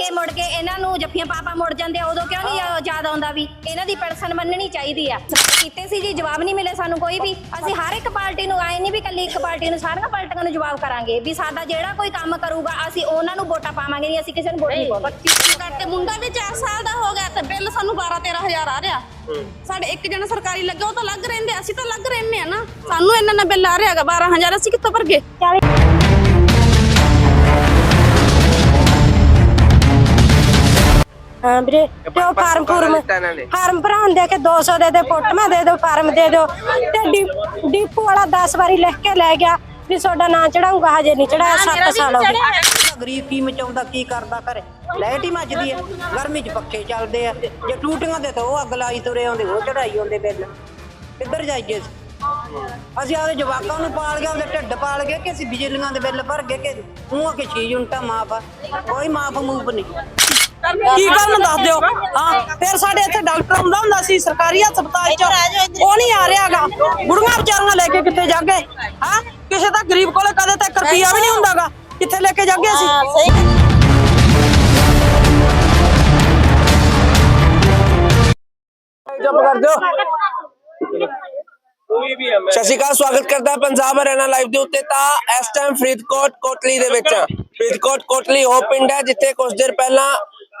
ਕੇ ਮੁੜ ਕੇ ਇਹਨਾਂ ਨੂੰ ਜੱਫੀਆਂ ਪਾਪਾ ਮੁੜ ਜਾਂਦੇ ਆ, ਉਦੋਂ ਕਿਉਂ ਨਹੀਂ ਯਾਦ ਆਉਂਦਾ ਵੀ ਇਹਨਾਂ ਦੀ ਪੈਨਸ਼ਨ ਮੰਨਣੀ ਚਾਹੀਦੀ ਆ। ਕੀਤੇ ਸੀ ਜੀ ਜਵਾਬ ਨਹੀਂ ਮਿਲੇ ਸਾਨੂੰ ਕੋਈ ਵੀ। ਅਸੀਂ ਹਰ ਇੱਕ ਪਾਰਟੀ ਨੂੰ ਆਏ ਨਹੀਂ ਵੀ ਕੱਲੀ ਇੱਕ ਪਾਰਟੀ ਨੂੰ ਸਾਰੀਆਂ ਪਾਰਟੀਆਂ ਨੂੰ ਜਵਾਬ ਕਰਾਂਗੇ ਵੀ ਸਾਡਾ ਜਿਹੜਾ ਕੋਈ ਕੰਮ ਕਰੂਗਾ ਅਸੀਂ ਉਹਨਾਂ ਨੂੰ ਵੋਟਾਂ ਪਾਵਾਂਗੇ ਨਹੀਂ ਅਸੀਂ ਕਿਸੇ ਨੂੰ ਵੋਟ ਨਹੀਂ ਪਾਵਾਂਗੇ। ਕਰਕੇ ਮੁੰਡਾ ਵੀ 4 ਸਾਲ ਦਾ ਹੋ ਗਿਆ ਤੇ ਬਿੱਲ ਸਾਨੂੰ 12 13000 ਆ ਰਿਹਾ। ਸਾਡੇ ਇੱਕ ਜਣਾ ਸਰਕਾਰੀ ਲੱਗਾ ਉਹ ਤਾਂ ਲੱਗ ਰਹਿੰਦੇ ਅਸੀਂ ਤਾਂ ਲੱਗ ਰਹਿੰਦੇ ਆ ਨਾ। ਸਾਨੂੰ ਇਹਨਾਂ ਨਾਲ ਬਿੱਲ ਆ ਰਿਹਾ ਹੈਗਾ 12000 ਅਸੀਂ ਕਿੱਥੋਂ ਭਰਗੇ? ਹਾਂ ਵੀਰੇ ਤੇ ਉਹ ਫਾਰਮ ਫੁਰਮ ਫਾਰਮ ਭਰਾਉਣ ਦੇ ਕੇ 200 ਦੇ ਦੇ ਫੋਟੋਆਂ ਦੇ ਦਿਓ ਫਾਰਮ ਦੇ ਦਿਓ। ਤੇ ਡੀਪੂ ਵਾਲਾ 10 ਵਾਰੀ ਲਿਖ ਕੇ ਲੈ ਗਿਆ ਵੀ ਤੁਹਾਡਾ ਨਾਂ ਚੜਾਉਂਗਾ ਹਜੇ ਨਹੀਂ ਚੜਾਇਆ 7 ਸਾਲ ਹੋ ਗਏ। ਗਰੀਬ ਕੀ ਮਚਾਉਂਦਾ ਕੀ ਕਰਦਾ ਘਰੇ? ਲਾਈਟ ਹੀ ਮੱਚਦੀ ਹੈ ਗਰਮੀ 'ਚ ਪੱਖੇ ਚੱਲਦੇ ਆ। ਜੇ ਟੂਟੀਆਂ ਦੇ ਤਾਂ ਉਹ ਅੱਗ ਲਾਈ ਤੁਰੇ ਆਉਂਦੇ ਉਹ ਚੜਾਈ ਆਉਂਦੇ ਬਿੱਲ। ਕਿੱਧਰ ਜਾਈਏ ਅਸੀਂ? ਅਸੀਂ ਆਦੇ ਜਵਾਕਾਂ ਨੂੰ ਪਾਲ ਗਏ ਉਹਦੇ ਢਿੱਡ ਪਾਲ ਗਏ ਕਿ ਅਸੀਂ ਬਿਜਲੀਆਂ ਦੇ ਬਿੱਲ ਭਰ ਗਏ ਕਿ ਮੂੰਹ ਕੇ ਛੇ ਯੂਨਿਟਾਂ ਮਾਫ ਆ। ਕੋਈ ਮਾਫ ਮੂਫ ਨਹੀਂ। ਕੀ ਕਰਨ ਦੱਸ ਦਿਓ? ਹਾਂ ਫਿਰ ਸਾਡੇ ਇੱਥੇ ਡਾਕਟਰ ਆਉਂਦਾ ਹੁੰਦਾ ਸੀ ਸਰਕਾਰੀ ਹਸਪਤਾਲ ਚ। ਉਹ ਨਹੀਂ ਆ ਰਿਹਾਗਾ। ਬੁੜੀਆਂ ਵਿਚਾਰੀਆਂ ਲੈ ਕੇ ਕਿੱਥੇ ਜਾਗੇ? ਹਾਂ? ਕਿਸੇ ਦਾ ਗਰੀਬ ਕੋਲੇ ਕਦੇ ਤੱਕ ਰੁਪਈਆ ਵੀ ਨਹੀਂ ਹੁੰਦਾਗਾ। ਕਿੱਥੇ ਲੈ ਕੇ ਜਾਗੇ ਅਸੀਂ? ਚੁੱਪ ਕਰ ਦਿਓ ਸਤਿ ਸ਼੍ਰੀ ਅਕਾਲ ਸਵਾਗਤ ਕਰਦਾ ਪੰਜਾਬ ਹਰਿਆਣਾ ਲਾਈਵ ਦੇ ਉੱਤੇ ਤਾਂ ਇਸ ਟਾਈਮ ਫਰੀਦਕੋਟ ਕੋਟਲੀ ਦੇ ਵਿੱਚ। ਫਰੀਦਕੋਟ ਕੋਟਲੀ ਉਹ ਪਿੰਡ ਹੈ ਜਿੱਥੇ ਕੁਝ ਦਿਨ ਪਹਿਲਾਂ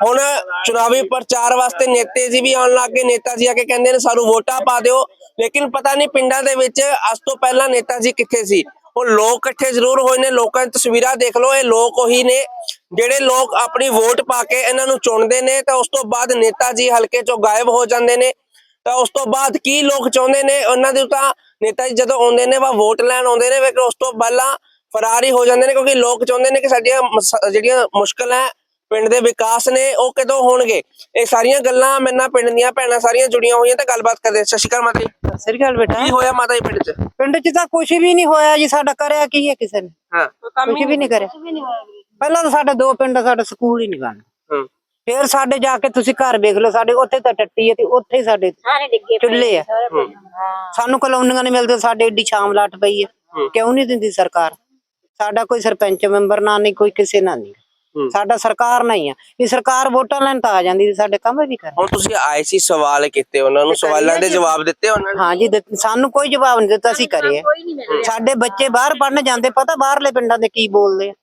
ਹੁਣ ਚੁਣਾਵੀ ਪ੍ਰਚਾਰ ਵਾਸਤੇ ਨੇਤੇ ਜੀ ਵੀ ਆਉਣ ਲੱਗ ਗਏ। ਨੇਤਾ ਜੀ ਆ ਕੇ ਕਹਿੰਦੇ ਨੇ, ਸਾਨੂੰ ਵੋਟਾਂ ਪਾ ਦਿਓ। ਲੇਕਿਨ ਪਤਾ ਨਹੀਂ ਪਿੰਡਾਂ ਦੇ ਵਿੱਚ ਅੱਜ ਤੋਂ ਪਹਿਲਾਂ ਨੇਤਾ ਜੀ ਕਿੱਥੇ ਸੀ? ਉਹ ਲੋਕ ਇਕੱਠੇ ਜ਼ਰੂਰ ਹੋਏ ਨੇ, ਲੋਕਾਂ ਦੀ ਤਸਵੀਰਾਂ ਦੇਖ ਲਓ, ਇਹ ਲੋਕ ਉਹੀ ਨੇ ਜਿਹੜੇ ਲੋਕ ਆਪਣੀ ਵੋਟ ਪਾ ਕੇ ਇਹਨਾਂ ਨੂੰ ਚੁਣਦੇ ਨੇ। ਤਾਂ ਉਸ ਤੋਂ ਬਾਅਦ ਨੇਤਾ ਜੀ ਹਲਕੇ ਚੋਂ ਗਾਇਬ ਹੋ ਜਾਂਦੇ ਨੇ। ਤਾਂ ਉਸ ਤੋਂ ਬਾਅਦ ਕੀ ਲੋਕ ਚਾਹੁੰਦੇ ਨੇ? ਉਹਨਾਂ ਦੇ ਤਾਂ ਨੇਤਾ ਜੀ ਜਦੋਂ ਆਉਂਦੇ ਨੇ, ਵਾ ਵੋਟ ਲੈਣ ਆਉਂਦੇ ਨੇ ਵੇ ਉਸ ਤੋਂ ਪਹਿਲਾਂ ਫਰਾਰ ਹੀ ਹੋ ਜਾਂਦੇ ਨੇ ਕਿਉਂਕਿ ਲੋਕ ਚਾਹੁੰਦੇ ਨੇ ਕਿ ਸਾਡੀਆਂ ਜਿਹੜੀਆਂ ਮੁਸ਼ਕਲਾਂ ਪਿੰਡ ਦੇ ਵਿਕਾਸ ਨੇ ਉਹ ਕਦੋਂ ਹੋਣਗੇ? ਇਹ ਸਾਰੀਆਂ ਗੱਲਾਂ ਮੇਰੇ ਨਾਲ ਪਿੰਡ ਦੀਆਂ ਭੈਣਾਂ ਸਾਰੀਆਂ ਜੁੜੀਆਂ ਹੋਈਆਂ ਤਾਂ ਗੱਲਬਾਤ ਕਰਦੇ। ਸਤਿ ਸ਼੍ਰੀ ਅਕਾਲ ਮਾਤਾ ਜੀ। ਸ੍ਰੀ ਅਕਾਲ ਬੇਟਾ। ਕੀ ਹੋਇਆ ਮਾਤਾ ਜੀ ਪਿੰਡ 'ਚ? ਪਿੰਡ 'ਚ ਤਾਂ ਕੁਝ ਵੀ ਨਹੀਂ ਹੋਇਆ ਜੀ ਸਾਡਾ ਕਰਿਆ ਕੀ ਹੈ ਕਿਸੇ ਨੇ? ਹਾਂ। ਕੁਝ ਵੀ ਨਹੀਂ ਕਰਿਆ। ਪਹਿਲਾਂ ਤਾਂ ਸਾਡੇ ਦੋ ਪਿੰਡ ਸਾਡਾ ਸਕੂਲ ਹੀ ਨਹੀਂ ਬਣਦਾ ਹੂੰ। ਫੇਰ ਸਾਡੇ ਜਾ ਕੇ ਤੁਸੀਂ ਘਰ ਵੇਖ ਲਓ ਸਾਡੇ ਉੱਥੇ ਤਾਂ ਟੱਟੀ ਹੈ ਤੇ ਉੱਥੇ ਹੀ ਸਾਡੇ ਚੁੱਲ੍ਹੇ ਆ। ਸਾਨੂੰ ਕਲੋਨੀਆਂ ਨਹੀਂ ਮਿਲਦੇ ਸਾਡੇ ਏਡੀ ਸ਼ਾਮ ਲਾਟ ਪਈ ਹੈ। ਕਿਉਂ ਨਹੀਂ ਦਿੰਦੀ ਸਰਕਾਰ? ਸਾਡਾ ਕੋਈ ਸਰਪੰਚ ਮੈਂਬਰ ਨਾ ਨਹੀਂ ਕੋਈ ਕਿਸੇ ਨਾਲ ਨਹੀਂ। ਸਾਡਾ ਸਰਕਾਰ ਨਹੀਂ ਆ। ਇਹ ਸਰਕਾਰ ਵੋਟਾਂ ਲੈਣ ਤਾਂ ਆ ਜਾਂਦੀ ਸੀ, ਸਾਡੇ ਕੰਮ ਵੀ ਕਰ। ਹੁਣ ਤੁਸੀਂ ਆਏ ਸੀ ਸਵਾਲ ਕੀਤੇ ਉਹਨਾਂ ਨੂੰ ਸਵਾਲਾਂ ਦੇ ਜਵਾਬ ਦਿੱਤੇ ਉਹਨਾਂ ਨੇ? ਹਾਂ ਜੀ ਦਿੱਤ- ਸਾਨੂੰ ਕੋਈ ਜਵਾਬ ਨਹੀਂ ਦਿੱਤਾ ਅਸੀਂ ਕਰੇ। ਸਾਡੇ ਬੱਚੇ ਬਾਹਰ ਪੜਨ ਜਾਂਦੇ ਪਤਾ ਬਾਹਰਲੇ ਪਿੰਡਾਂ ਦੇ ਕੀ ਬੋਲਦੇ ਆ।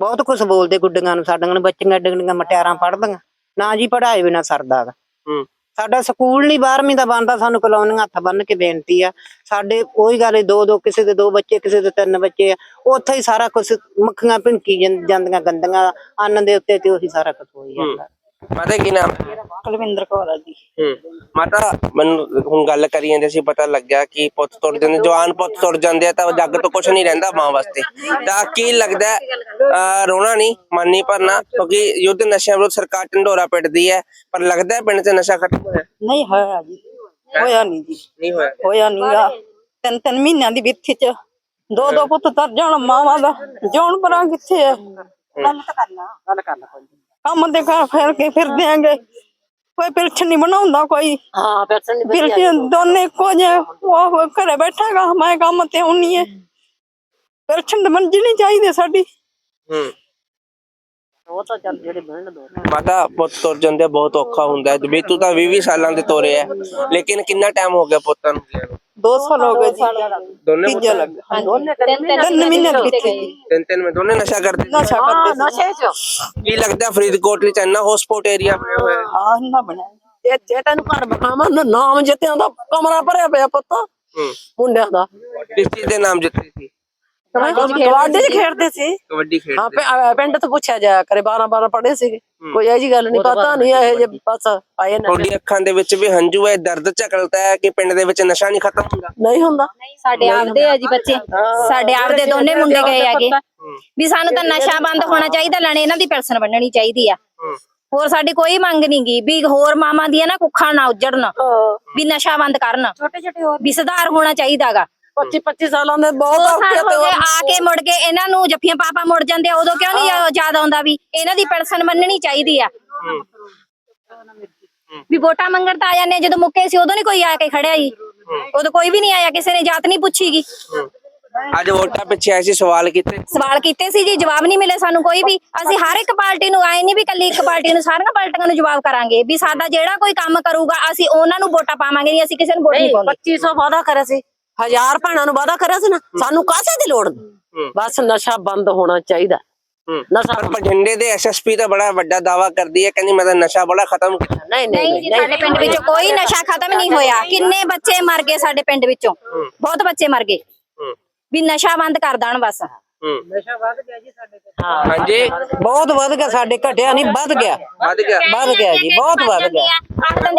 ਬਹੁਤ ਕੁਝ ਬੋਲਦੇ ਗੁੱਡੀਆਂ ਨੂੰ ਸਾਡੀਆਂ ਨੂੰ ਬੱਚੀਆਂ ਡਿੰਗੜੀਆਂ ਮਟਿਆਰਾਂ ਪੜਦੀਆਂ ਨਾ ਜੀ ਪੜਾਏ ਬਿਨਾ ਸਰਦਾ ਗਾ। ਹੂੰ। ਸਾਡਾ ਸਕੂਲ ਨਹੀਂ 12ਵੀਂ ਦਾ ਬਣਦਾ ਸਾਨੂੰ ਕਲੋਨੀਆਂ ਹੱਥ ਬੰਨ ਕੇ ਬੇਨਤੀ ਆ। ਸਾਡੇ ਕੋਈ ਗੱਲ ਦੋ ਦੋ ਕਿਸੇ ਦੇ ਦੋ ਬੱਚੇ ਕਿਸੇ ਦੇ ਤਿੰਨ ਬੱਚੇ ਆ। ਉੱਥੇ ਹੀ ਸਾਰਾ ਕੁਝ ਮੱਖੀਆਂ ਭਿੰਕੀ ਜਾਂਦੀਆਂ ਗੰਦੀਆਂ ਅੰਨ ਦੇ ਉੱਤੇ ਤੇ ਉਹੀ ਸਾਰਾ ਕੁਝ ਹੋਈ ਜਾਂਦਾ। ਮਾਤਾ ਕੀ ਨਾਮ? ਕੁਲਵਿੰਦਰ ਕੌਰ ਆ ਜੀ। ਹੂੰ। ਮਾਤਾ ਮੈਨੂੰ ਹੁਣ ਗੱਲ ਕਰੀ ਜਾਂਦੇ ਸੀ ਪਤਾ ਲੱਗਿਆ ਕਿ ਪੁੱਤ ਤੁਰ ਜਾਂਦੇ ਜਵਾਨ ਪੁੱਤ ਤੁਰ ਜਾਂਦੇ ਆ ਤਾਂ ਜੱਗ ਤੋਂ ਕੁਝ ਨਹੀਂ ਰਹਿੰਦਾ ਮਾਂ ਵਾਸਤੇ। ਤਾਂ ਕੀ ਲੱਗਦਾ ਹੈ? ਅਹ ਰੋਣਾ ਨਹੀਂ ਮਨ ਨਹੀਂ ਭਰਨਾ ਕਿਉਂਕਿ ਯੁੱਧ ਨਸ਼ਿਆਂ ਵਿਰੁੱਧ ਸਰਕਾਰ ਢੰਡੋਰਾ ਪਿੱਟਦੀ ਹੈ ਪਰ ਲੱਗਦਾ ਹੈ ਪਿੰਡ 'ਚ ਨਸ਼ਾ ਖਤਮ ਹੋਇਆ ਨਹੀਂ ਹੋਇਆ ਜੀ। ਹੋਇਆ ਨਹੀਂ ਜੀ। ਨਹੀਂ ਹੋਇਆ। ਹੋਇਆ ਨਹੀਂਗਾ ਤਿੰਨ ਤਿੰਨ ਮਹੀਨਿਆਂ ਦੀ ਵਿੱਥੀ ਚ ਦੋ ਦੋ ਪੁੱਤ ਤਰ ਜਾਣ ਮਾਵਾਂ ਦਾ। ਜਿਉਣ ਪਰਾਂ ਕਿੱਥੇ ਆ? ਗੱਲ ਕਰ ਲੈ ਕੋਈ। ਕੰਮ ਤੇ ਘਰ ਫੇਰ ਕੇ ਫਿਰਦੇ ਆਂਗੇ ਕੋਈ ਪਿਲਛ ਨਹੀਂ ਬਣਾਉਂਦਾ ਕੋਈ। ਹਾਂ ਪੈਸਣ ਪਿਲਛ ਦੋਨੇ ਇੱਕੋ ਜਿਹੇ ਉਹ ਘਰੇ ਬੈਠਾਗਾ ਮੈਂ ਕੰਮ ਤੇ ਆਉਣੀ ਹੈ ਪਿਲਛ ਮੰਜਣੀ ਚਾਹੀਦੀ ਸਾਡੀ। ਹੂੰ। ਉਹ ਤਾਂ ਚੱਲ ਜਿਹੜੇ ਬਣਨ ਦੋ। ਮਾਤਾ ਪੁੱਤ ਤੁਰ ਜਾਂਦੇ ਬਹੁਤ ਔਖਾ ਹੁੰਦਾ ਹੈ। ਵੀ ਤੂੰ ਤਾਂ 20 20 ਸਾਲਾਂ ਦੇ ਤੋਰੇ ਆ। ਲੇਕਿਨ ਕਿੰਨਾ ਟਾਈਮ ਹੋ ਗਿਆ ਪੁੱਤਾਂ ਨੂੰ? ਦੋ ਸਾਲ ਹੋ ਗਏ ਜੀ। ਦੋਨੇ ਤੀਜਾ ਲੱਗਾ ਤਿੰਨ ਮਹੀਨੇ ਜੀ ਤਿੰਨ ਤਿੰਨ ਮੈਂ ਦੋਨੇ ਨਸ਼ਾ ਕਰਦੇ। ਨਸ਼ਾ ਕਰਦੇ ਸੀ। ਕੀ ਲੱਗਦਾ ਫਰੀਦਕੋਟ ਵਿੱਚ ਇੰਨਾ ਹੌਸਪੋਟ ਏਰੀਆ ਬਣਿਆ ਹੋਇਆ ਹੈ? ਹਾਂ ਨਾ ਬਣਿਆ। ਇਹ ਜੇ ਤੈਨੂੰ ਘਰ ਬਖਾਵਾਂ ਨਾਮ ਜਿੱਤਿਆਂ ਦਾ ਕਮਰਾ ਭਰਿਆ ਪਿਆ ਪੁੱਤ। ਹੂੰ। ਮੁੰਡਿਆਂ ਦਾ। ਕਿਸ ਚੀਜ਼ ਦੇ ਨਾਮ ਜਿੱਤੇ ਸੀ? ਕਬੱਡੀ ਚ ਖੇਡਦੇ ਸੀ? ਕਬੱਡੀ ਹਾਂ ਖੇਡਦੇ ਪਿੰ- ਅਹ ਪਿੰਡ ਤੋਂ ਪੁੱਛਿਆ ਜਾਇਆ ਕਰੇ 12 12 ਪੜ੍ਹੇ ਸੀਗੇ। ਕੋਈ ਇਹੋ ਜੀ ਗੱਲ ਨਹੀਂ ਪਤਾ ਨਹੀਂ ਇਹ ਜੇ ਬਸ ਆਏ ਨੇ। ਤੁਹਾਡੀ ਅੱਖਾਂ ਦੇ ਵਿੱਚ ਵੀ ਹੰਝੂ ਹੈ ਦਰਦ ਝਕਲਦਾ ਹੈ ਕਿ ਪਿੰਡ ਦੇ ਵਿੱਚ ਨਸ਼ਾ ਨਹੀਂ ਖਤਮ ਹੁੰਦਾ? ਨਹੀਂ ਹੁੰਦਾ। ਸਾਡੇ ਆਪਦੇ ਆ ਜੀ ਬੱਚੇ। ਸਾਡੇ ਆਪਦੇ ਦੋਨੇ ਮੁੰਡੇ ਗਏ ਹੈਗੇ। ਵੀ ਸਾਨੂੰ ਤਾਂ ਨਸ਼ਾ ਬੰਦ ਹੋਣਾ ਚਾਹੀਦਾ ਲੈਣੇ ਇਹਨਾਂ ਦੀ ਪੈਨਸ਼ਨ ਬਣਨੀ ਚਾਹੀਦੀ ਆ। ਹੋਰ ਸਾਡੀ ਕੋਈ ਮੰਗ ਨਹੀਂ ਗੀ ਵੀ ਹੋਰ ਮਾਮਾ ਦੀਆਂ ਨਾ ਕੁੱਖਾਂ ਨਾ ਉਜੜਨ ਵੀ ਨਸ਼ਾ ਬੰਦ ਕਰਨ। ਛੋਟੇ ਛੋਟੇ ਹੋਰ ਵੀ ਸੁਧਾਰ ਹੋਣਾ ਚਾਹੀਦਾਗਾ। 25 25 ਸਾਲਾਂ ਦੇ ਬਹੁਤ ਔਖੇ ਤੇ ਆ ਕੇ ਮੁੜ ਕੇ ਇਹਨਾਂ ਨੂੰ ਜੱਫੀਆਂ ਪਾਪਾ ਮੁੜ ਜਾਂਦੇ ਆ, ਉਦੋਂ ਕਿਉਂ ਨਹੀਂ ਯਾਦ ਆਉਂਦਾ ਵੀ ਇਹਨਾਂ ਦੀ ਪੈਨਸ਼ਨ ਮੰਨਣੀ ਚਾਹੀਦੀ ਆ। ਵੀ ਵੋਟਾਂ ਮੰਗਣ ਤਾਂ ਆ ਜਾਂਦੇ ਜਦੋਂ ਮੁੱਕੇ ਸੀ ਉਦੋਂ ਨਹੀਂ ਕੋਈ ਆ ਕੇ ਖੜਿਆ ਜੀ। ਉਦੋਂ ਕੋਈ ਵੀ ਨਹੀਂ ਆਇਆ ਕਿਸੇ ਨੇ ਜਾਤ ਨਹੀਂ ਪੁੱਛੀਗੀ ਅੱਜ ਵੋਟਾਂ ਪਿੱਛੇ ਆਏ ਸੀ ਸਵਾਲ ਕੀਤੇ। ਸਵਾਲ ਕੀਤੇ ਸੀ ਜੀ ਜਵਾਬ ਨਹੀਂ ਮਿਲੇ ਸਾਨੂੰ ਕੋਈ ਵੀ। ਅਸੀਂ ਹਰ ਇੱਕ ਪਾਰਟੀ ਨੂੰ ਆਏ ਨਹੀਂ ਵੀ ਕੱਲੀ ਇੱਕ ਪਾਰਟੀ ਨੂੰ ਸਾਰੀਆਂ ਪਾਰਟੀਆਂ ਨੂੰ ਜਵਾਬ ਕਰਾਂਗੇ। ਵੀ ਸਾਡਾ ਜਿਹੜਾ ਕੋਈ ਕੰਮ ਕਰੂਗਾ ਅਸੀਂ ਉਹਨਾਂ ਨੂੰ ਵੋਟਾਂ ਪਾਵਾਂਗੇ ਨਹੀਂ ਅਸੀਂ ਕਿਸੇ ਨੂੰ ਵੋਟ ਨਹੀਂ ਪਾਉਂਦੇ। 2500 ਵਾਦਾ ਕਰਿਆ ਸੀ। ਹਜ਼ਾਰ ਭੈਣਾਂ ਨੂੰ ਵਾਦਾ ਕਰਿਆ ਸੀ ਨਾ ਸਾਨੂੰ ਕਾਸੇ ਦੀ ਲੋੜ? ਨਹੀਂ ਬਸ ਨਸ਼ਾ ਬੰਦ ਹੋਣਾ ਚਾਹੀਦਾ। ਨਸ਼ਾ ਪਰ ਬਠਿੰਡੇ ਦੇ ਐਸਐਸਪੀ ਤਾਂ ਬੜਾ ਵੱਡਾ ਦਾਵਾ ਕਰਦੀ ਹੈ ਕਹਿੰਦੀ ਮੈਂ ਤਾਂ ਨਸ਼ਾ ਬੜਾ ਖਤਮ ਕੀਤਾ। ਨਹੀਂ ਨਹੀਂ ਨਹੀਂ ਜੀ ਸਾਡੇ ਪਿੰਡ ਵਿੱਚੋਂ ਕੋਈ ਨਸ਼ਾ ਖਤਮ ਨਹੀਂ ਹੋਇਆ। ਕਿੰਨੇ ਬੱਚੇ ਮਰ ਗਏ ਸਾਡੇ ਪਿੰਡ ਵਿੱਚੋਂ? ਬਹੁਤ ਬੱਚੇ ਮਰ ਗਏ। ਵੀ ਨਸ਼ਾ ਬੰਦ ਕਰ ਦੇਣ ਬਸ। ਹਾਂਜੀ। ਬਹੁਤ ਵੱਧ ਗਿਆ ਸਾਡੇ ਘਟਿਆ ਨਹੀਂ ਵੱਧ ਗਿਆ। ਵੱਧ ਗਿਆ। ਵੱਧ ਗਿਆ ਜੀ ਬਹੁਤ ਵੱਧ ਗਿਆ।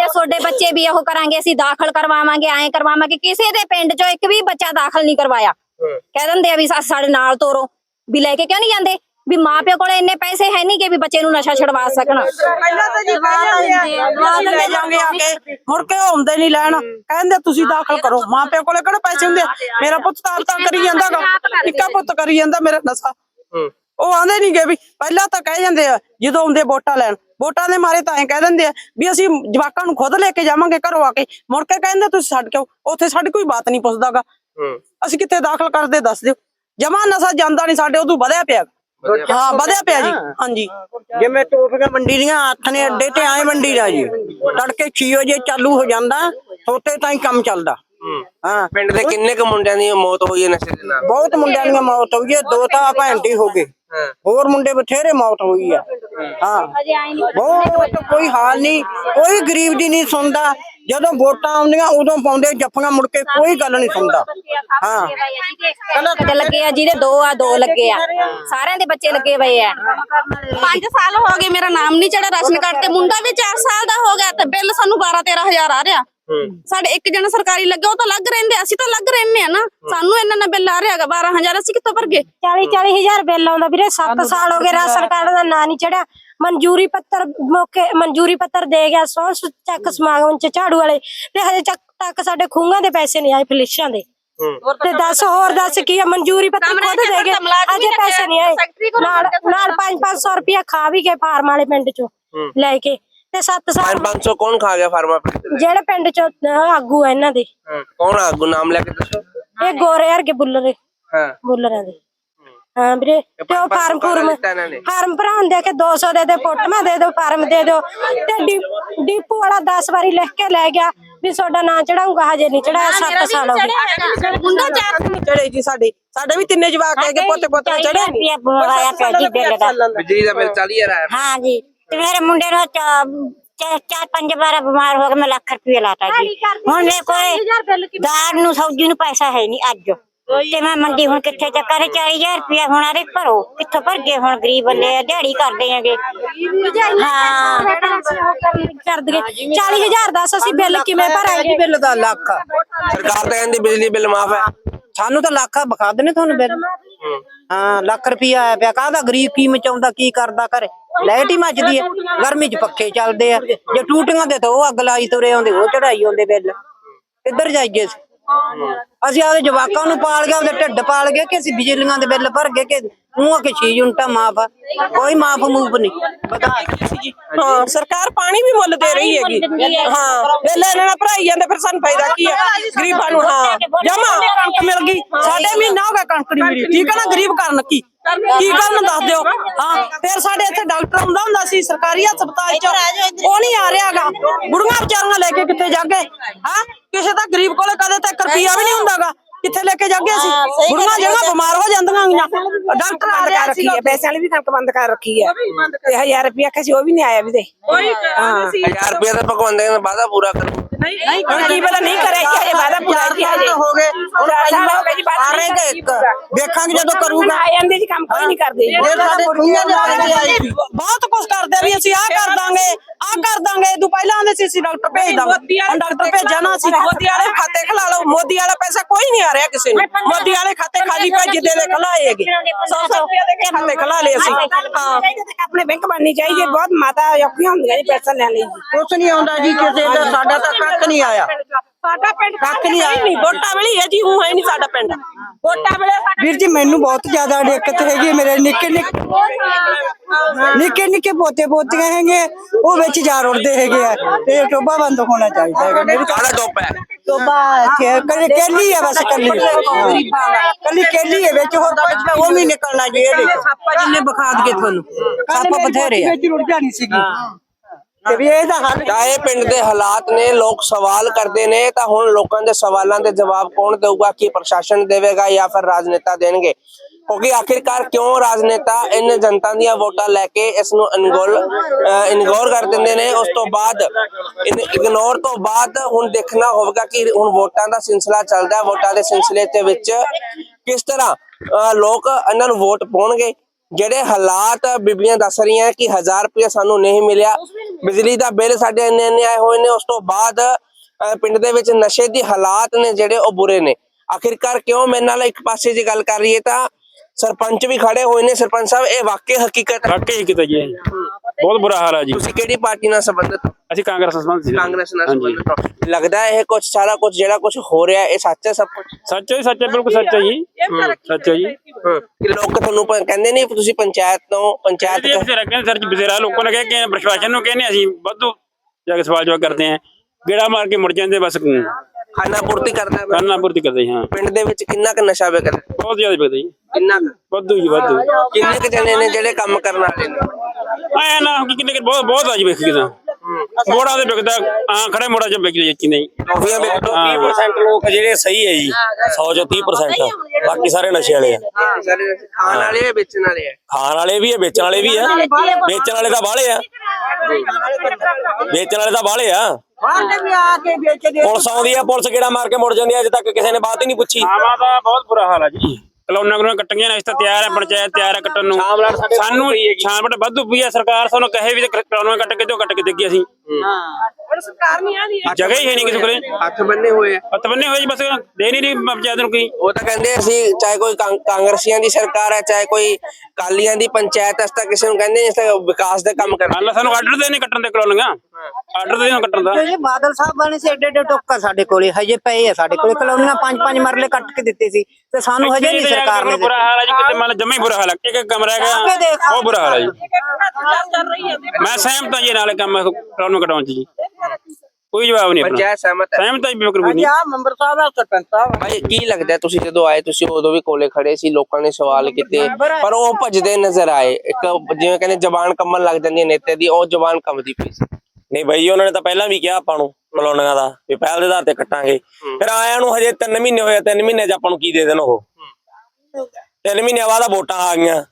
ਆ, ਤੁਹਾਡੇ ਬੱਚੇ ਵੀ ਉਹ ਕਰਾਂਗੇ ਅਸੀਂ ਦਾਖਲ ਕਰਵਾਵਾਂਗੇ ਐਂ ਕਰਵਾਵਾਂਗੇ। ਕਿਸੇ ਦੇ ਪਿੰਡ ਚੋਂ ਇੱਕ ਵੀ ਬੱਚਾ ਦਾਖਲ ਨਹੀਂ ਕਰਵਾਇਆ। ਕਹਿ ਦਿੰਦੇ ਆ ਵੀ ਸਾਡੇ ਨਾਲ ਤੋਰੋ। ਵੀ ਲੈ ਕੇ ਕਿਉਂ ਨਹੀਂ ਜਾਂਦੇ? ਵੀ ਮਾਪਿਓ ਕੋਲੇ ਇੰਨੇ ਪੈਸੇ ਹੈ ਨਹੀਂ ਕਿ ਵੀ ਬੱਚੇ ਨੂੰ ਨਸ਼ਾ ਛਡਵਾ ਸਕਣ। ਪਹਿਲਾਂ ਤਾਂ ਜੀ ਬਾਅਦ ਲੈ ਜਾਵਾਂਗੇ ਆ ਕੇ। ਮੁੜ ਕੇ ਆਉਂਦੇ ਨਹੀਂ ਲੈਣ। ਕਹਿੰਦੇ ਤੁਸੀਂ ਦਾਖਲ ਕਰੋ। ਮਾਂ ਪਿਓ ਕੋਲੇ ਕਿਹੜੇ ਪੈਸੇ ਹੁੰਦੇ ਆ? ਮੇਰਾ ਪੁੱਤ ਤਾਂ ਤਾਂ ਕਰੀ ਜਾਂਦਾਗਾ ਇੱਕਾ ਪੁੱਤ ਕਰੀ ਜਾਂਦਾ ਮੇਰਾ ਨਸ਼ਾ। ਉਹ ਆਂਦੇ ਨਹੀਂ ਗਏ ਵੀ ਪਹਿਲਾਂ ਤਾਂ ਕਹਿ ਜਾਂਦੇ ਆ ਜਦੋਂ ਆਉਂਦੇ ਵੋਟਾਂ ਲੈਣ। ਵੋਟਾਂ ਦੇ ਮਾਰੇ ਤਾਂ ਐਂ ਕਹਿ ਦਿੰਦੇ ਆ ਵੀ ਅਸੀਂ ਜਵਾਕਾਂ ਨੂੰ ਖੁਦ ਲੈ ਕੇ ਜਾਵਾਂਗੇ ਘਰੋਂ ਆ ਕੇ। ਮੁੜ ਕੇ ਕਹਿੰਦੇ ਤੁਸੀਂ ਛੱਡ ਕੇ। ਉੱਥੇ ਸਾਡੀ ਕੋਈ ਬਾਤ ਨਹੀਂ ਪੁੱਛਦਾਗਾ। ਅਸੀਂ ਕਿੱਥੇ ਦਾਖਲ ਕਰਦੇ ਦੱਸ ਦਿਓ। ਜਮਾ ਨਸ਼ਾ ਜਾਂਦਾ ਨਹੀਂ ਸਾਡੇ ਉਦੋਂ ਵਧਿਆ ਪਿਆ। ਹਾਂ ਵਧਿਆ ਪਿਆ ਜੀ। ਹਾਂਜੀ। ਜਿਵੇਂ ਟੋਪੀਆਂ ਮੰਡੀ ਦੀਆਂ ਹੱਥ ਨੇ ਅੱਡੇ ਤੇ ਆਏ ਮੰਡੀ ਦਾ ਜੀ। ਤੜਕੇ 6 ਵਜੇ ਚਾਲੂ ਹੋ ਜਾਂਦਾ ਸੋਤੇ ਤਾਂ ਹੀ ਕੰਮ ਚੱਲਦਾ। ਹਾਂ। ਪਿੰਡ ਦੇ ਕਿੰਨੇ ਕੁ ਮੁੰਡਿਆਂ ਦੀ ਮੌਤ ਹੋਈ ਹੈ ਨਸ਼ੇ ਦੇ ਨਾਲ? ਬਹੁਤ ਮੁੰਡਿਆਂ ਦੀਆਂ ਮੌਤ ਹੋਈ ਹੈ ਦੋ ਤਾਂ ਭੈਣ ਦੀ ਹੋ ਗਏ। ਹੋਰ ਮੁੰਡੇ ਬਥੇਰੇ ਮੌਤ ਹੋਈ ਆ। ਹਾਂ। ਬਹੁਤ ਕੋਈ ਹਾਲ ਨਹੀਂ। ਕੋਈ ਗਰੀਬ ਦੀ ਨਹੀਂ ਸੁਣਦਾ। ਜਦੋਂ ਵੋਟਾਂ ਆਉਂਦੀਆਂ ਉਦੋਂ ਪਾਉਂਦੇ ਜੱਫੀਆਂ ਮੁੜ ਕੇ ਕੋਈ ਗੱਲ ਨਹੀਂ ਸੁਣਦਾ। ਹਾਂ। ਤੇ ਲੱਗੇ ਆ ਜਿਹਦੇ ਦੋ ਆ ਦੋ ਲੱਗੇ ਆ। ਸਾਰਿਆਂ ਦੇ ਬੱਚੇ ਲੱਗੇ ਪਏ ਆ। 5 ਸਾਲ ਹੋ ਗਏ ਮੇਰਾ ਨਾਮ ਨਹੀਂ ਚੜਾ ਰਾਸ਼ਨ ਕਾਰਡ ਤੇ ਮੁੰਡਾ ਵੀ 4 ਸਾਲ ਦਾ ਹੋ ਗਿਆ ਤੇ ਬਿੱਲ ਸਾਨੂੰ 12 13000 ਆ ਰਿਹਾ। ਸਾਡੇ ਇੱਕ ਜਣਾ ਸਰਕਾਰੀ ਲੱਗਾ ਉਹ ਤਾਂ ਲੱਗ ਰਹਿੰਦੇ ਅਸੀਂ ਤਾਂ ਲੱਗ ਰਹਿੰਦੇ ਆ ਨਾ। ਸਾਨੂੰ ਇੰਨਾ ਨਾ ਬਿੱਲ ਆ ਰਿਹਾ ਹੈਗਾ 12000 ਅਸੀਂ ਕਿੱਥੋਂ ਭਰਗੇ 40 40 ਹਜ਼ਾਰ ਬਿੱਲ ਆਉਂਦਾ ਵੀਰੇ 7 ਸਾਲ ਹੋ ਗਏ ਰਾਸ਼ਨ ਕਾਰਡ ਦਾ ਨਾਂ ਨਹੀਂ ਚੜਿਆ। ਮਨਜ਼ੂਰੀ ਪੱਤਰ ਮੌਕੇ ਮਨਜ਼ੂਰੀ ਪੱਤਰ ਦੇ ਗਿਆ ਸੌ ਚੱਕ ਸਮਾਗਮ ਚ ਝਾੜੂ ਵਾਲੇ। ਤੇ ਹਜੇ ਤੱਕ ਤੱਕ ਸਾਡੇ ਖੂੰਗਾਂ ਦੇ ਪੈਸੇ ਨਹੀਂ ਆਏ ਫਲਿਸ਼ਾਂ ਦੇ। ਤੇ ਦੱਸ ਹੋਰ ਦੱਸ। ਕੀ ਆ ਮਨਜ਼ੂਰੀ ਪੱਤਰ ਖੁਦ ਦੇ ਗਏ। ਅਜੇ ਪੈਸੇ ਨਹੀਂ ਆਏ। ਨਾਲ ਨਾਲ 5-500 ਰੁਪਇਆ ਖਾ ਵੀ ਗਏ ਫਾਰਮ ਵਾਲੇ ਪਿੰਡ ਚੋਂ ਲੈ ਕੇ। ਤੇ 7 ਸਾਲ 500 ਕੌਣ ਖਾ ਗਿਆ ਫਾਰਮਾ ਪਿੰਡ ਦੇ? ਜਿਹੜੇ ਪਿੰਡ ਚੋਂ ਅਹ, ਆਗੂ ਆ ਇਹਨਾਂ ਦੇ। ਕੌਣ ਆ ਆਗੂ? ਨਾਮ ਲੈ ਕੇ ਦੱਸੋ। ਇਹ ਗੋਰੇ ਵਰਗੇ ਬੁੱਲਰ ਹਾਂ। ਬੁੱਲਰਾਂ ਦੇ। ਹਾਂ। ਵੀਰੇ ਤੇ ਉਹ ਫਾਰਮ ਫੂਰਮ ਦਿੱਤਾ ਇਹਨਾਂ ਨੇ। ਫਾਰਮ ਭਰਾਉਣ ਦੇ ਕੇ 200 ਦੇ ਦੇ ਫੋਟੋਆਂ ਦੇ ਦਿਓ ਫਾਰਮ ਦੇ ਦਿਓ। ਤੇ ਡੀ- ਡੀਪੂ ਵਾਲਾ 10 ਵਾਰੀ ਲਿਖ ਕੇ ਲੈ ਗਿਆ ਵੀ ਤੁਹਾਡਾ ਨਾਂ ਚੜਾਉਂਗਾ ਹਜੇ ਨਹੀਂ ਚੜਾਇਆ 7 ਸਾਲ ਹੋ ਗਏ। ਮੁੰਡਾ ਚਾਰ ਚੜੇ ਜੀ ਸਾਡੇ। ਸਾਡੇ ਵੀ ਤਿੰਨੇ ਜਵਾਕ ਹੈਗੇ ਪੋਤੇ ਪੋਤੇ ਚੜੇ ਰੁਪਇਆ ਬੁਲਾਇਆ ਪਿਆ ਜੀ ਬਿੱਲ ਦਾ। ਬਿਜਲੀ ਦਾ ਬਿੱਲ 40000 ਆਇਆ। ਹਾਂ ਜੀ। ਤੇ ਮੇਰੇ ਮੁੰਡੇ ਨੂੰ ਚਾ- ਚਾਰ ਚਾਰ ਪੰਜ ਵਾਰ ਬਿਮਾਰ ਹੋ ਗਿਆ ਮੈਂ ਲੱਖ ਰੁਪਏ ਲਾਤਾ ਜੀ। ਹੁਣ ਮੇਰੇ ਕੋਲੇ ਦਾਲ ਨੂੰ ਸਬਜ਼ੀ ਨੂੰ ਪੈਸਾ ਹੈ ਨਹੀਂ ਅੱਜ। ਤੇ ਮੈਂ ਮੰਡੀ ਹੁਣ ਕਿੱਥੇ ਚੱਕ ਕਰੇ 40000 ਰੁਪਇਆ ਹੁਣ ਆਰੇ ਭਰੋ। ਕਿੱਥੋਂ ਭਰ ਗਏ ਹੁਣ ਗਰੀਬ ਬੰਦੇ ਆ ਦਿਹਾੜੀ ਕਰਦੇ ਆਂਗੇ ਹਾਂ। ਕਰ ਦਗੇ 40000 ਦੱਸ ਅਸੀਂ ਬਿੱਲ ਕਿਵੇਂ ਭਰਾਂਗੇ? ਬਿੱਲ ਦਾ ਲੱਖ। ਸਰਕਾਰ ਤਾਂ ਕਹਿੰਦੀ ਬਿਜਲੀ ਬਿੱਲ ਮਾਫ ਹੈ। ਸਾਨੂੰ ਤਾਂ ਲੱਖ ਵਿਖਾ ਦੇਣੇ ਤੁਹਾਨੂੰ ਬਿੱਲ। ਹਾਂ ਲੱਖ ਰੁਪਈਆ ਆਇਆ ਪਿਆ। ਕਾਹਦਾ ਗਰੀਬ ਕੀ ਮਚਾਉਂਦਾ ਕੀ ਕਰਦਾ ਘਰੇ? ਲਾਈਟ ਹੀ ਮੱਚਦੀ ਹੈ ਗਰਮੀ 'ਚ ਪੱਖੇ ਚੱਲਦੇ ਆ। ਜੇ ਟੂਟੀਆਂ ਦੇ ਤਾਂ ਉਹ ਅੱਗ ਲਾਈ ਤੁਰੇ ਆਉਂਦੇ ਉਹ ਚੜਾਈ ਆਉਂਦੇ ਬਿੱਲ। ਕਿੱਧਰ ਜਾਈਏ ਅਸੀਂ? ਅਸੀਂ ਆਪਦੇ ਜਵਾਕਾਂ ਨੂੰ ਪਾਲ ਗਏ ਆਪਦੇ ਢਿੱਡ ਪਾਲ ਗਏ ਕਿ ਅਸੀਂ ਬਿਜਲੀਆਂ ਦੇ ਬਿੱਲ ਭਰ ਗਏ ਕਿ ਮੂੰਹ ਕੇ ਛੇ ਯੂਨਿਟਾਂ ਮਾਫ ਆ। ਕੋਈ ਮਾਫ ਮੂਫ ਨਹੀਂ। ਪਤਾ ਹਾਂ ਸਰਕਾਰ ਪਾਣੀ ਵੀ ਮੁੱਲ ਦੇ ਰਹੀ ਹੈਗੀ। ਹਾਂ ਬਿੱਲ ਇਹਨਾਂ ਨਾਲ ਭਰਾਈ ਜਾਂਦੇ ਫਿਰ ਸਾਨੂੰ ਫਾਇਦਾ ਕੀ ਹੈ ਗਰੀਬਾਂ ਨੂੰ ਹਾਂ। ਜਮਾ ਕਣਕ ਮਿਲ ਗਈ ਸਾਡੇ ਮਹੀਨਾ ਹੋ ਗਿਆ ਕਣਕ ਨਹੀਂ ਮਿਲੀ। ਠੀਕ ਹੈ ਨਾ ਗਰੀਬ ਕਰਨ ਕੀ ਕੀ ਕਰਨ ਦੱਸ ਦਿਓ? ਹਾਂ ਫਿਰ ਸਾਡੇ ਇੱਥੇ ਡਾਕਟਰ ਆਉਂਦਾ ਹੁੰਦਾ ਸੀ ਸਰਕਾਰੀ ਹਸਪਤਾਲ ਚ। ਉਹ ਨਹੀਂ ਆ ਰਿਹਾਗਾ। ਬੁੜੀਆਂ ਵਿਚਾਰੀਆਂ ਲੈ ਕੇ ਕਿੱਥੇ ਜਾਗੇ ਹਾਂ? ਕਿਸੇ ਤਾਂ ਗਰੀਬ ਕੋਲੇ ਕਦੇ ਤੱਕ ਰੁਪਈਆ ਵੀ ਨਹੀਂ ਹੁੰਦਾਗਾ। ਕਿੱਥੇ ਲੈ ਕੇ ਜਾਗੇ ਅਸੀਂ? ਬੁੜੀਆਂ ਜਿਹੜੀਆਂ ਬਿਮਾਰ ਹੋ ਜਾਂਦੀਆਂ ਗੀਆਂ ਡਾਕਟਰ ਆ ਰਿਹਾ ਰੱਖੀ ਹੈ ਪੈਸੇ ਵਾਲੀ ਵੀ ਕਣਕ ਬੰਦ ਕਰ ਰੱਖੀ ਹੈ। ਤੇ 1000 ਰੁਪਇਆ ਕਿਸੇ ਉਹ ਵੀ ਨਹੀਂ ਆਇਆ ਵੀ ਦੇ। ਹਾਂ। 1000 ਰੁਪਏ ਤਾਂ ਭਗਵੰਤ ਨੇ ਵਾਦਾ ਪੂਰਾ ਕਰੂ ਹੁਣ ਕੀ ਪਤਾ ਨਹੀਂ ਕਰਿਆ ਕਿ ਹਜੇ ਵਾਦਾ ਪੂਰਾ ਕੀ ਹਜੇ। ਹੋ ਗਏ। ਹੁਣ ਹੋ ਗਏ ਜੀ ਬਾਅਦ ਆ ਰਹੇ ਤੇ ਇੱਕ। ਦੇਖਾਂਗੇ ਜਦੋਂ ਕਰੂਗਾ। ਆ ਜਾਂਦੇ ਜੀ ਕੰਮ ਕੋਈ ਨਹੀਂ ਕਰਦੇ ਇਹ ਸਾਡੇ ਖੂਹਾਂ ਦੇ ਆਲੇ ਆਈ ਬਹੁਤ ਕੁਝ ਕਰਦੇ ਆ ਵੀ ਅਸੀਂ ਆਹ ਕਰ ਦਾਂਗੇ ਆਹ ਕਰ ਦਾਂਗੇ। ਤੂੰ ਪਹਿਲਾਂ ਆਂਦੇ ਸੀ ਅਸੀਂ ਡਾਕਟਰ ਭੇਜ ਦਾਂਗੇ ਹੁਣ ਡਾਕਟਰ ਭੇਜਿਆ ਨਾ ਅਸੀਂ। ਮੋਦੀ ਵਾਲੇ ਖਾਤੇ ਖਲਾ ਲਓ। ਮੋਦੀ ਵਾਲਾ ਪੈਸਾ ਕੋਈ ਨਹੀਂ ਆ ਰਿਹਾ ਕਿਸੇ ਨੂੰ। ਮੋਦੀ ਵਾਲੇ ਖਾਤੇ ਖਾਲੀ ਪਏ ਜਿੱਦੇ ਦੇ ਖਲਾਏ ਹੈਗੇ। 100 ਰੁਪਏ ਦੇ ਖਾਤੇ ਖਲਾ ਲਏ ਅਸੀਂ। ਹਾਂ। ਆਪਣੇ ਬੈਂਕ ਬਣਨੀ ਚਾਹੀਦੀ ਬਹੁਤ ਮਾਤਾ ਔਖੀਆਂ ਹੁੰਦੀਆਂ ਜੀ ਪੈਸਾ ਲੈਣ ਲਈ। ਕੁਛ ਨਹੀਂ ਆਉਂਦਾ ਜੀ ਕਿਸੇ ਦਾ ਸਾਡਾ ਤਾਂ ਕੱਖ ਨਹੀਂ ਆਇਆ। ਸਾਡਾ ਪਿੰਡ ਕੱਖ ਨਹੀਂ ਨਹੀਂ। ਵੋਟਾਂ ਵੇਲੇ ਹੈ ਜੀ ਹੂੰ ਹੈ ਨਹੀਂ ਸਾਡਾ ਪਿੰਡ। ਵੋਟਾਂ ਵੇਲੇ ਵੀਰ ਜੀ ਮੈਨੂੰ ਬਹੁਤ ਜ਼ਿਆਦਾ ਦਿੱਕਤ ਹੈਗੀ ਹੈ। ਮੇਰੇ ਨਿੱਕੇ ਨਿੱਕੇ ਨਿੱਕੇ ਨਿੱਕੇ ਪੋਤੇ ਪੋਤੀਆਂ ਹੈਗੇ ਉਹ ਵਿੱਚ ਜਾ ਰੁੜਦੇ ਹੈਗੇ ਆ। ਤੇ ਇਹ ਟੋਬਾ ਬੰਦ ਹੋਣਾ ਚਾਹੀਦਾ ਹੈਗਾ। ਮੇਰੀ ਕਾਹਦਾ ਟੋਪ ਹੈ? ਟੋਬਾ ਕੱਲੀ ਕੇਲੀ ਹੈ ਬਸ ਕੱਲੀ ਕੱਲੀ ਕੇਲੀ ਹੈ ਵਿੱਚ। ਹੋਰ ਕੁਛ ਉਹ ਵੀ ਨਿਕਲਣਾ ਜੀ ਇਹਦੇ। ਸੱਪਾ ਜਿੰਨੇ ਬਖਾ ਦਈਏ ਤੁਹਾਨੂੰ। ਸੱਪ ਬਥੇਰੇ ਆ। ਵਿੱਚ ਰੁੜ ਜਾਣੀ ਸੀਗੀ। ਤੇ ਵੀ ਇਹਦਾ ਹੱਲ ਚਾਹੇ ਪਿੰਡ ਦੇ ਹਾਲਾਤ ਨੇ, ਲੋਕ ਸਵਾਲ ਕਰਦੇ ਨੇ, ਤਾਂ ਹੁਣ ਲੋਕਾਂ ਦੇ ਸਵਾਲਾਂ ਦੇ ਜਵਾਬ ਕੌਣ ਦੇਊਗਾ? ਕੀ ਪ੍ਰਸ਼ਾਸਨ ਦੇਵੇਗਾ ਜਾਂ ਫਿਰ ਰਾਜਨੇਤਾ ਦੇਣਗੇ? ਕਿਉਂਕਿ ਆਖਿਰਕਾਰ ਕਿਉਂ ਰਾਜਨੇਤਾ ਇਹਨਾਂ ਜਨਤਾ ਦੀਆਂ ਵੋਟਾਂ ਲੈ ਕੇ ਇਸ ਨੂੰ ਅਨਗੋਲ ਇਨਗੋਰ ਕਰ ਦਿੰਦੇ ਨੇ? ਉਸ ਤੋਂ ਬਾਅਦ ਇਗਨੋਰ ਤੋਂ ਬਾਅਦ ਹੁਣ ਦੇਖਣਾ ਹੋਵੇਗਾ ਕਿ ਹੁਣ ਵੋਟਾਂ ਦਾ ਸਿਲਸਿਲਾ ਚੱਲਦਾ ਹੈ। ਵੋਟਾਂ ਦੇ ਸਿਲਸਿਲੇ ਦੇ ਵਿੱਚ ਕਿਸ ਤਰ੍ਹਾਂ ਲੋਕ ਇਹਨਾਂ ਨੂੰ ਵੋਟ ਪਾਉਣਗੇ? ਜਿਹੜੇ ਹਾਲਾਤ ਬੀਬੀਆਂ ਦੱਸ ਰਹੀਆਂ ਕਿ 1000 ਰੁਪਏ ਸਾਨੂੰ ਨਹੀਂ ਮਿਲਿਆ। ਬਿਜਲੀ ਦਾ ਬਿੱਲ ਸਾਡੇ ਇੰਨੇ ਇੰਨੇ ਆਏ ਹੋਏ ਨੇ ਉਸ ਤੋਂ ਬਾਅਦ ਪਿੰਡ ਦੇ ਵਿੱਚ ਨਸ਼ੇ ਦੀ ਹਾਲਾਤ ਨੇ ਜਿਹੜੇ ਉਹ ਬੁਰੇ ਨੇ। ਆਖਿਰਕਾਰ ਕਿਉਂ ਮੇਰੇ ਨਾਲ ਇੱਕ ਪਾਸੇ ਜੇ ਗੱਲ ਕਰ ਰਹੀਏ ਤਾਂ ਸਰਪੰਚ ਵੀ ਖੜੇ ਹੋਏ ਨੇ। ਸਰਪੰਚ ਸਾਹਿਬ ਇਹ ਵਾਕਈ ਹਕੀਕਤ ਹੈ। ਵਾਕਈ ਕਿਤੇ ਜੀ। ਬਹੁਤ ਬੁਰਾ ਹਾਲ ਹੈ ਜੀ। ਤੁਸੀਂ ਕਿਹੜੀ ਪਾਰਟੀ ਨਾਲ ਸੰਬੰਧਿਤ ਹੋ? ਅਸੀਂ ਕਾਂਗਰਸ ਸੰਬੰਧ ਸੀ। ਕਾਂਗਰਸ ਨਾਲ ਹਾਂਜੀ। ਸੰਬੰਧਿਤ ਹੋ ਲੱਗਦਾ ਹੈ ਇਹ ਕੁਝ ਸਾਰਾ ਕੁਝ ਜਿਹੜਾ ਕੁਝ ਹੋ ਰਿਹਾ ਹੈ, ਇਹ ਸੱਚ ਹੈ ਸਭ ਕੁਝ ਸੱਚ ਹੈ ਜੀ, ਸੱਚ ਹੈ ਬਿਲਕੁਲ ਸੱਚ ਹੈ ਜੀ। ਸੱਚ ਹੈ। ਜੀ ਕਿ ਲੋਕ ਤੁਹਾਨੂੰ ਪ- ਕਹਿੰਦੇ ਨਹੀਂ ਤੁਸੀਂ ਪੰਚਾਇਤ ਤੋਂ ਪੰਚਾਇਤ ਇਹ ਬਥੇਰਾ ਕਹਿੰਦੇ ਸਰ ਜੀ ਬਥੇਰਾ ਲੋਕਾਂ ਨੇ ਕਹਿ ਕੇ ਪ੍ਰਸ਼ਾਸਨ ਨੂੰ ਕਹਿੰਦੇ ਅਸੀਂ ਵਾਧੂ ਜਾ ਕੇ ਸਵਾਲ ਜਵਾਬ ਕਰਦੇ ਆਂ ਗੇੜਾ ਮਾਰ ਕੇ ਮੁੜ ਜਾਂਦੇ ਬਸ। ਖਾਣਾ ਪੂਰਤੀ ਕਰਦਾ ਹੈ ਕਰਨਾ ਪੂਰਤੀ ਕਰਦੇ ਹਾਂ। ਪਿੰਡ ਦੇ ਵਿੱਚ ਕਿੰਨਾ ਕੁ ਨਸ਼ਾ ਵਿਕਦਾ? ਹੈ? ਬਹੁਤ ਜ਼ਿਆਦਾ ਵਿਕਦਾ ਜੀ। ਕਿੰਨਾ ਕੁ? ਵਾਧੂ ਜੀ ਵਾਧੂ। ਕਿੰਨੇ ਕੁ ਜਣੇ ਨੇ ਜਿਹੜੇ ਕੰਮ ਕਰਨ ਵਾਲੇ ਨੇ? ਆਇਆ ਨਾ ਕਿ ਕਿੰਨੇ ਕੁ- ਬਹੁਤ ਬਹੁਤ ਆ ਜੀ ਵੇਖ ਕਿਦਾਂ ਮੋੜਾ ਦੇ ਵਿਕਦਾ ਆ ਖੜੇ ਮੋੜਾ ਚ ਵਿਕ ਜੀ ਨਹੀਂ। ਟੋਫੀਆਂ ਵਿਕਦਾ 30% ਲੋਕ ਜਿਹੜੇ ਸਹੀ ਹੈ ਜੀ 100 ਚੋਂ 30% ਬਾਕੀ ਸਾਰੇ ਨਸ਼ੇ ਵਾਲੇ ਆ। ਸਾਰੇ ਖਾਣ ਵਾਲੇ ਆ ਵੇਚਣ ਵਾਲੇ ਆ। ਖਾਣ ਵਾਲੇ ਵੀ ਆ ਵੇਚਣ ਵਾਲੇ ਵੀ ਆ। ਵੇਚਣ ਵਾਲੇ ਤਾਂ ਬਾਹਲੇ ਆ। ਵੇਚਣ ਵਾਲੇ ਤਾਂ ਬਾਹਲੇ ਆ। ਬਾਹਰ ਵੀ ਆ ਕੇ ਵੇਚਦੇ ਪੁਲਿਸ ਆਉਂਦੀ ਆ ਪੁਲਿਸ ਕਿਹੜਾ ਮਾਰ ਕੇ ਮੁੜ ਜਾਂਦੀ ਆ ਅਜੇ ਤੱਕ ਕਿਸੇ ਨੇ ਬਾਤ ਹੀ ਨਹੀਂ ਪੁੱਛੀ। ਆਵਾ ਦਾ ਬਹੁਤ ਬੁਰਾ ਹਾਲ ਹੈ ਜੀ। ਕਲੋਨਾ ਕਲੋਨਾ ਕੱਟੀਆਂ ਨੇ ਇਸ ਤਾਂ ਤਿਆਰ ਹੈ ਪੰਚਾਇਤ ਤਿਆਰ ਹੈ ਕੱਟਣ ਨੂੰ। ਸਾਨੂੰ ਛਾਂਬੜ ਵਾਧੂ ਪਈ ਹੈ ਸਰਕਾਰ ਸਾਨੂੰ ਕਹੇ ਵੀ ਤੇ ਕਲੋਨਾ ਕੱਟ ਕੇ ਜੋ ਕੱਟ ਕੇ ਦੇਗੀ ਅਸੀਂ। ਹੁਣ ਸਰਕਾਰ ਨਹੀਂ ਆਦੀ ਜਗ੍ਹਾ ਹੀ ਹੈ ਨਹੀਂ ਕਿਸੇ ਕੋਲੇ। ਹੱਥ ਬੰਨੇ ਹੋਏ ਆ। ਹੱਥ ਬੰਨੇ ਹੋਏ ਜੀ ਬਸ ਦੇ ਨਹੀਂ ਰਹੀ ਪੰਚਾਇਤ ਨੂੰ ਕੋਈ। ਉਹ ਤਾਂ ਕਹਿੰਦੇ ਅਸੀਂ ਚਾਹੇ ਕੋਈ ਕਾਂਗਰਸੀਆਂ ਦੀ ਸਰਕਾਰ ਹੈ ਚਾਹੇ ਕੋਈ ਕਾਲੀਆਂ ਦੀ ਪੰਚਾਇਤ ਹੈ, ਅਸੀਂ ਤਾਂ ਕਿਸੇ ਨੂੰ ਕਹਿੰਦੇ ਨਹੀਂ ਅਸੀਂ ਤਾਂ ਵਿਕਾਸ ਦੇ ਕੰਮ ਕਰਨਾ ਸਾਨੂੰ ਆਰਡਰ ਦੇ ਨਹੀਂ ਕੱਟਣ ਦੇ ਕਲੋਨੀਆਂ। ਆਰਡਰ ਦੇ ਕੱਟਣ ਦਾ। ਇਹ ਬਾਦਲ ਸਾਹਿਬ ਬਣੇ ਸੀ ਏਡੇ ਏਡੇ ਟੋਕਾ ਸਾਡੇ ਕੋਲੇ ਹਜੇ ਪਏ ਆ ਸਾਡੇ ਕੋਲੇ। ਕਲੋਨੀਆਂ ਪੰਜ ਪੰਜ ਮਰਲੇ ਕੱਟ ਕੇ ਦਿੱਤੇ ਸੀ ਤੇ ਸਾਨੂੰ ਹਜੇ ਨਹੀਂ ਸਰਕਾਰ ਨੇ ਬੁਰਾ ਹਾਲ ਹੈ ਜੀ ਕਿਤੇ ਮੰਨ ਜਮਾ ਬੁਰਾ ਹਾਲ ਹੈ ਇੱਕ ਇੱਕ ਕਮਰਾ ਹੈਗਾ। ਬਹੁਤ ਬੁਰਾ ਹਾਲ ਹੈ ਜੀ। ਮੈਂ ਸਹਿਮਤ ਹਾਂ ਜੀ ਨਾਲੇ ਕੰਮ ਕਲੋਨੀ ਕਟਾਉਣ ਚ ਜੀ। ਕੋਈ ਜਵਾਬ ਨਹੀਂ ਆਪਣਾ। ਪੰਚਾਇਤ ਸਹਿਮਤ ਹੈ। ਸਹਿਮਤ ਹਾਂ ਜੀ ਬਿਲਕੁਲ ਨਹੀਂ। ਆ ਮੈਂਬਰ ਸਾਹਿਬ ਆ ਸਰਪੰਚ ਸਾਹਿਬ ਭਾਈ ਕੀ ਲੱਗਦਾ ਤੁਸੀਂ ਜਦੋਂ ਆਏ ਤੁਸੀਂ ਉਦੋਂ ਵੀ ਕੋਲੇ ਖੜੇ ਸੀ ਲੋਕਾਂ ਨੇ ਸਵਾਲ ਕੀਤੇ ਪਰ ਉਹ ਭੱਜਦੇ ਨਜ਼ਰ ਆਏ। ਇੱਕ ਜਿਵੇਂ ਕਹਿੰਦੇ ਜ਼ਬਾਨ ਕੰਮਣ ਲੱਗ ਜਾਂਦੀ ਹੈ ਨੇਤੇ ਦੀ ਉਹ ਜ਼ਬਾਨ ਕੰਮਦੀ ਪਈ ਸੀ। ਨਹੀਂ ਬਈ ਉਹਨਾਂ ਨੇ ਤਾਂ ਪਹਿਲਾਂ ਵੀ ਕਿਹਾ ਆਪਾਂ ਨੂੰ ਕਲੋਨੀਆਂ ਦਾ ਵੀ ਪਹਿਲ ਦੇ ਆਧਾਰ ਤੇ ਕੱਟਾਂਗੇ। ਫਿਰ ਆਇਆਂ ਨੂੰ ਹਜੇ 3 ਮਹੀਨੇ ਹੋਏ 3 ਮਹੀਨੇ ਚ ਆਪਾਂ ਨੂੰ ਕੀ ਦੇ ਦੇਣ ਉਹ? 3 ਮਹੀਨਿਆਂ ਬਾਅਦ ਆ ਵੋਟਾਂ ਆ ਗਈਆਂ।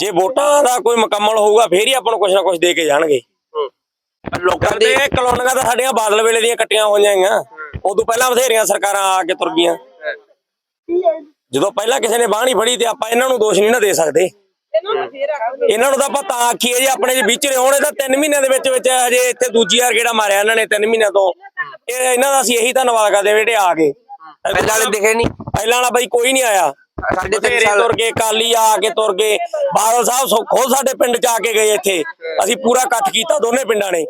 ਜੇ ਵੋਟਾਂ ਦਾ ਕੋਈ ਮੁਕੰਮਲ ਹੋਊਗਾ ਫੇਰ ਹੀ ਆਪਾਂ ਨੂੰ ਕੁਝ ਨਾ ਕੁਝ ਦੇ ਕੇ ਜਾਣਗੇ। ਲੋਕਾਂ ਦੀ ਕਲੋਨੀਆਂ ਤਾਂ ਸਾਡੀਆਂ ਬਾਦਲ ਵੇਲੇ ਦੀਆਂ ਕੱਟੀਆਂ ਹੋਈਆਂ ਹੈਗੀਆਂ ਉਦੋਂ ਪਹਿਲਾਂ ਬਥੇਰੀਆਂ ਸਰਕਾਰਾਂ ਆ ਕੇ ਤੁਰ ਗਈਆਂ। ਜਦੋਂ ਪਹਿਲਾਂ ਕਿਸੇ ਨੇ ਬਾਹ ਨਹੀਂ ਫੜੀ ਤੇ ਆਪਾਂ ਇਹਨਾਂ ਨੂੰ ਦੋਸ਼ ਨਹੀਂ ਨਾ ਦੇ ਸਕਦੇ। ਇਹਨਾਂ ਨੂੰ ਤਾਂ ਆਪਾਂ ਤਾਂ ਆਖੀਏ ਜੀ ਆਪਣੇ ਜੀ ਵਿਚਰੇ ਹੋਣੇ ਤਾਂ 3 ਮਹੀਨਿਆਂ ਦੇ ਵਿੱਚ ਵਿੱਚ ਹਜੇ ਇੱਥੇ ਦੂਜੀ ਵਾਰ ਕਿਹੜਾ ਮਾਰਿਆ ਇਹਨਾਂ ਨੇ 3 ਮਹੀਨਿਆਂ ਤੋਂ। ਇਹ ਇਹਨਾਂ ਦਾ ਅਸੀਂ ਇਹੀ ਧੰਨਵਾਦ ਕਰਦੇ ਜਿਹੜੇ ਆ ਗਏ। ਪਹਿਲਾਂ ਵਾਲੇ ਦਿਖੇ ਨਹੀਂ। ਪਹਿਲਾਂ ਵਾਲਾ ਬਈ ਕੋਈ ਨਹੀਂ ਆਇਆ। ਸਾਡੇ ਸਾਲ ਤੁਰ ਗਏ ਕਾਲੀ ਆ ਕੇ ਤੁਰ ਗਏ। ਬਾਦਲ ਸਾਹਿਬ ਖੁਦ ਸਾਡੇ ਪਿੰਡ ਚ ਆ ਕੇ ਗਏ ਇੱਥੇ। ਅਸੀਂ ਪੂਰਾ ਇਕੱਠ ਕੀਤਾ ਦੋਨੇ ਪਿੰਡਾਂ ਨੇ।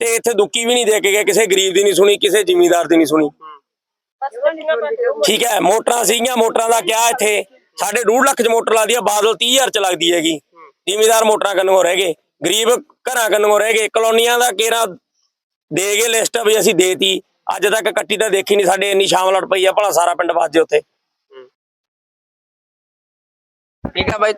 ਤੇ ਇੱਥੇ ਦੁੱਕੀ ਵੀ ਨਹੀਂ ਦੇ ਕੇ ਗਏ ਕਿਸੇ ਗਰੀਬ ਦੀ ਨਹੀਂ ਸੁਣੀ ਕਿਸੇ ਜ਼ਿਮੀਂਦਾਰ ਦੀ ਨਹੀਂ ਸੁਣੀ। ਠੀਕ ਹੈ ਮੋਟਰਾਂ ਸੀਗੀਆਂ ਮੋਟਰਾਂ ਦਾ ਕਿਹਾ ਇੱਥੇ? ਸਾਡੇ 2 ਲੱਖ ਚ ਮੋਟਰ ਲੱਗਦੀ ਆ, ਬਾਦਲ 30000 ਚ ਲੱਗਦੀ ਹੈਗੀ। ਜ਼ਿਮੀਂਦਾਰ ਮੋਟਰਾਂ ਕੰਨੋਂ ਰਹਿ ਗਏ, ਗਰੀਬ ਘਰਾਂ ਕੰਨੋਂ ਰਹਿ ਗਏ, ਕਲੋਨੀਆਂ ਦਾ ਕੇਰਾ ਦੇ ਗਏ ਲਿਸਟ ਵੀ ਅਸੀਂ ਦੇਤੀ। ਅੱਜ ਤੱਕ ਕੱਟੀ ਤਾਂ ਦੇਖੀ ਨਹੀਂ ਸਾਡੇ, ਇੰਨੀ ਸ਼ਾਮ ਸ਼ਾਮਲੜ ਪਈ ਆ ਭਲਾ ਸਾਰਾ ਪਿੰਡ ਵੱਸ ਜੇ ਉੱਥੇ। ਠੀਕ ਹੈ ਬਾਈ